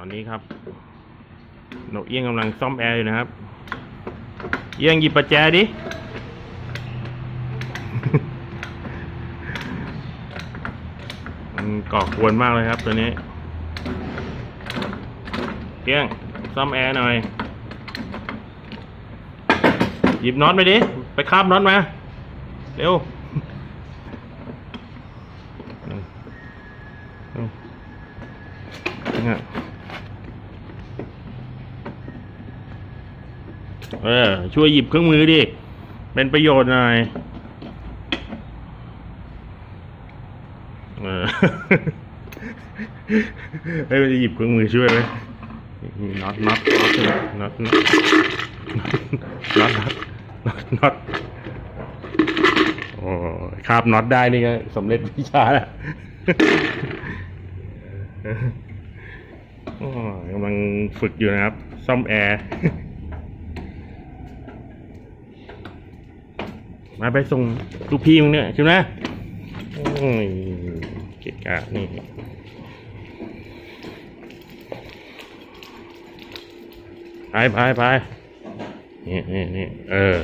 ตอนนี้ครับนกเอี้ยงกำลังซ่อมแอร์อยู่นะครับ เอี้ยงหยิบประแจดิ มันก่อกวนมากเลยครับตัวนี้ เอี้ยงซ่อมแอร์หน่อย หยิบน็อตไปดิ ไปคาบน็อตมา เร็วนี่ย เออ ช่วยหยิบเครื่องมือดิ เป็นประโยชน์หน่อยเออเฮ้ยมันหยิบเครื่องมือช่วยไหมน็อตน็อตน็อตน็อตน็อตน็อตน็อตโอ้คาบน็อตได้นี่ก็สำเร็จวิชาแล้วกำลังฝึกอยู่นะครับ ซ่อมแอร์ มาไปส่งลูกพี่มึงเนี่ยใช่ไหมโอ้ยเกะกะนี่ไปไปไปนี่นี่นี่เออ